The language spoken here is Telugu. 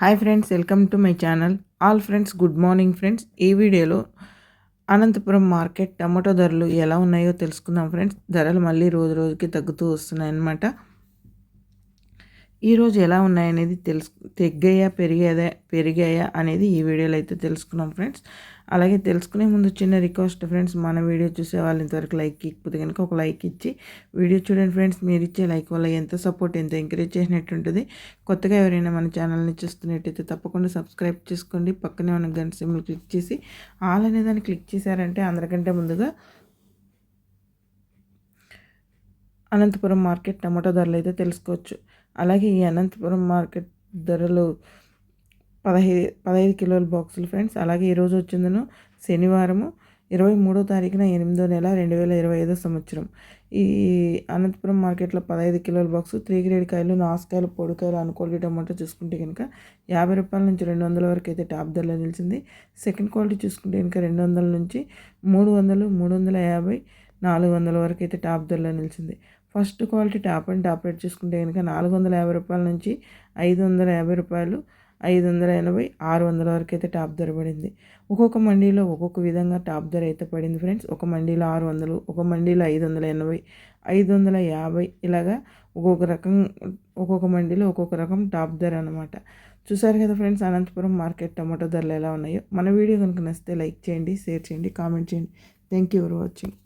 Hi friends welcome to my channel. All friends good morning friends. ఈ వీడియోలో అనంతపురం మార్కెట్ టమాటో ధరలు ఎలా ఉన్నాయో తెలుసుకుందాం ఫ్రెండ్స్. ధరలు మళ్ళీ రోజు రోజుకి తగ్గుతూ వస్తున్నాయన్నమాట. ఈరోజు ఎలా ఉన్నాయనేది తెలుసు తగ్గాయా పెరిగాయా పెరిగాయా అనేది ఈ వీడియోలో అయితే తెలుసుకున్నాం ఫ్రెండ్స్. అలాగే తెలుసుకునే ముందు చిన్న రిక్వెస్ట్ ఫ్రెండ్స్ మన వీడియో చూసే వాళ్ళు ఇంతవరకు లైక్ ఇకపోతే కనుక ఒక లైక్ ఇచ్చి వీడియో చూడండి ఫ్రెండ్స్ మీరు ఇచ్చే లైక్ వల్ల ఎంత సపోర్ట్ ఎంత ఎంకరేజ్ చేసినట్టు ఉంటుంది. కొత్తగా ఎవరైనా మన ఛానల్ని చూస్తున్నట్టయితే తప్పకుండా సబ్స్క్రైబ్ చేసుకోండి. పక్కనే ఉన్న గంట సిమ్లు క్లిక్ చేసి ఆల్ అనే దాన్ని క్లిక్ చేశారంటే అందరికంటే ముందుగా అనంతపురం మార్కెట్ టమాటో ధరలు అయితే తెలుసుకోవచ్చు. అలాగే ఈ అనంతపురం మార్కెట్ ధరలు పదహైదు పదహైదు కిలోల బాక్సులు ఫ్రెండ్స్. అలాగే ఈరోజు వచ్చిందను శనివారము ఇరవై మూడో తారీఖున ఎనిమిదో నెల రెండు వేల ఇరవై ఐదో సంవత్సరం. ఈ అనంతపురం మార్కెట్లో పదహైదు కిలోల బాక్సు త్రీ గ్రేడ్ కాయలు నాసుకాయలు పొడికాయలు అనుకోలి టమాటో చూసుకుంటే కనుక యాభై రూపాయల నుంచి రెండు వందల వరకు అయితే టాప్ ధరలో నిలిచింది. సెకండ్ క్వాలిటీ చూసుకుంటే కనుక రెండు వందల నుంచి మూడు వందలు మూడు వందల యాభై నాలుగు వందల వరకు అయితే టాప్ ధరలో నిలిచింది. First quality top and top rate చూసుకుంటే కనుక నాలుగు వందల యాభై రూపాయల నుంచి ఐదు వందల యాభై రూపాయలు ఐదు వందల ఎనభై ఆరు వందల వరకు అయితే టాప్ ధర పడింది. ఒక్కొక్క మండీలో ఒక్కొక్క విధంగా టాప్ ధర అయితే పడింది ఫ్రెండ్స్. ఒక మండీలో ఆరు వందలు ఒక మండీలో ఐదు వందల ఎనభై ఐదు వందల యాభై ఇలాగా ఒక్కొక్క రకం ఒక్కొక్క మండీలో ఒక్కొక్క రకం టాప్ ధర అనమాట చూసారు కదా ఫ్రెండ్స్ అనంతపురం మార్కెట్ టమాటో ధరలు ఎలా ఉన్నాయో. మన వీడియో కనుక నచ్చితే లైక్ చేయండి షేర్ చేయండి కామెంట్ చేయండి. Thank you for watching